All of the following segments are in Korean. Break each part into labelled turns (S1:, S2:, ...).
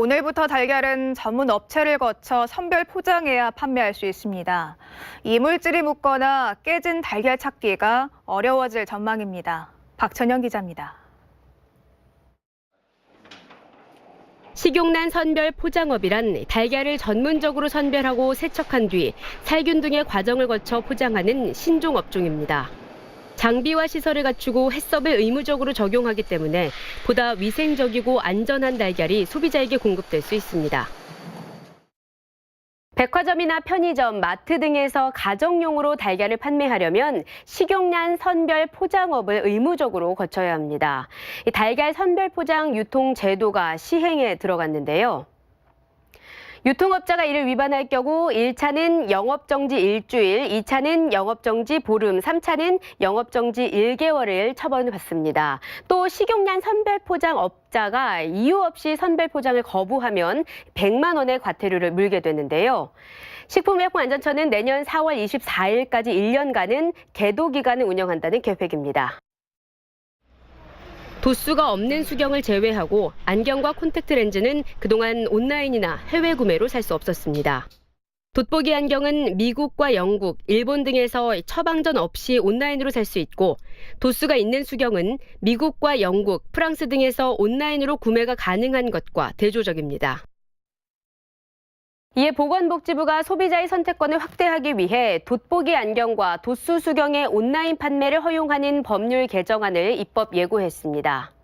S1: 오늘부터 달걀은 전문 업체를 거쳐 선별 포장해야 판매할 수 있습니다. 이물질이 묻거나 깨진 달걀 찾기가 어려워질 전망입니다. 박천영 기자입니다.
S2: 식용란 선별 포장업이란 달걀을 전문적으로 선별하고 세척한 뒤 살균 등의 과정을 거쳐 포장하는 신종 업종입니다. 장비와 시설을 갖추고 해썹을 의무적으로 적용하기 때문에 보다 위생적이고 안전한 달걀이 소비자에게 공급될 수 있습니다. 백화점이나 편의점, 마트 등에서 가정용으로 달걀을 판매하려면 식용란 선별 포장업을 의무적으로 거쳐야 합니다. 이 달걀 선별 포장 유통 제도가 시행에 들어갔는데요. 유통업자가 이를 위반할 경우 1차는 영업정지 일주일, 2차는 영업정지 보름, 3차는 영업정지 1개월을 처벌받습니다. 또 식용란 선별포장 업자가 이유 없이 선별포장을 거부하면 100만 원의 과태료를 물게 되는데요. 식품의약품안전처는 내년 4월 24일까지 1년간은 계도 기간을 운영한다는 계획입니다. 도수가 없는 수경을 제외하고 안경과 콘택트 렌즈는 그동안 온라인이나 해외 구매로 살 수 없었습니다. 돋보기 안경은 미국과 영국, 일본 등에서 처방전 없이 온라인으로 살 수 있고 도수가 있는 수경은 미국과 영국, 프랑스 등에서 온라인으로 구매가 가능한 것과 대조적입니다. 이에 보건복지부가 소비자의 선택권을 확대하기 위해 돋보기 안경과 도수 수경의 온라인 판매를 허용하는 법률 개정안을 입법 예고했습니다.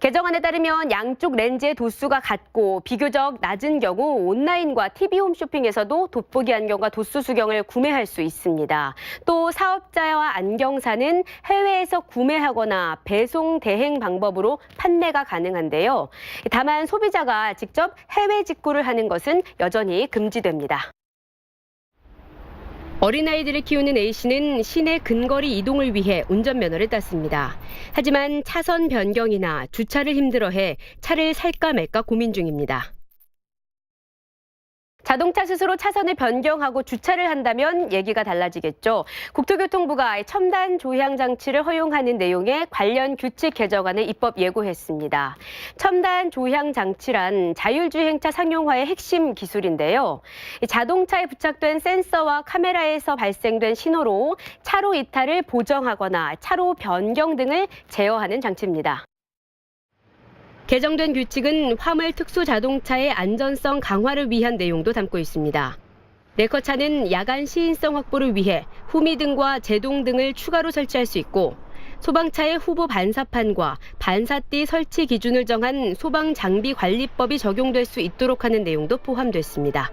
S2: 개정안에 따르면 양쪽 렌즈의 도수가 같고 비교적 낮은 경우 온라인과 TV 홈쇼핑에서도 돋보기 안경과 도수 수경을 구매할 수 있습니다. 또 사업자와 안경사는 해외에서 구매하거나 배송 대행 방법으로 판매가 가능한데요. 다만 소비자가 직접 해외 직구를 하는 것은 여전히 금지됩니다. 어린아이들을 키우는 A씨는 시내 근거리 이동을 위해 운전면허를 땄습니다. 하지만 차선 변경이나 주차를 힘들어해 차를 살까 말까 고민 중입니다. 자동차 스스로 차선을 변경하고 주차를 한다면 얘기가 달라지겠죠. 국토교통부가 첨단 조향 장치를 허용하는 내용의 관련 규칙 개정안을 입법 예고했습니다. 첨단 조향 장치란 자율주행차 상용화의 핵심 기술인데요. 이 자동차에 부착된 센서와 카메라에서 발생된 신호로 차로 이탈을 보정하거나 차로 변경 등을 제어하는 장치입니다. 개정된 규칙은 화물 특수 자동차의 안전성 강화를 위한 내용도 담고 있습니다. 레커차는 야간 시인성 확보를 위해 후미 등과 제동 등을 추가로 설치할 수 있고 소방차의 후보 반사판과 반사띠 설치 기준을 정한 소방장비관리법이 적용될 수 있도록 하는 내용도 포함됐습니다.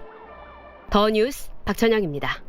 S2: 더 뉴스 박천영입니다.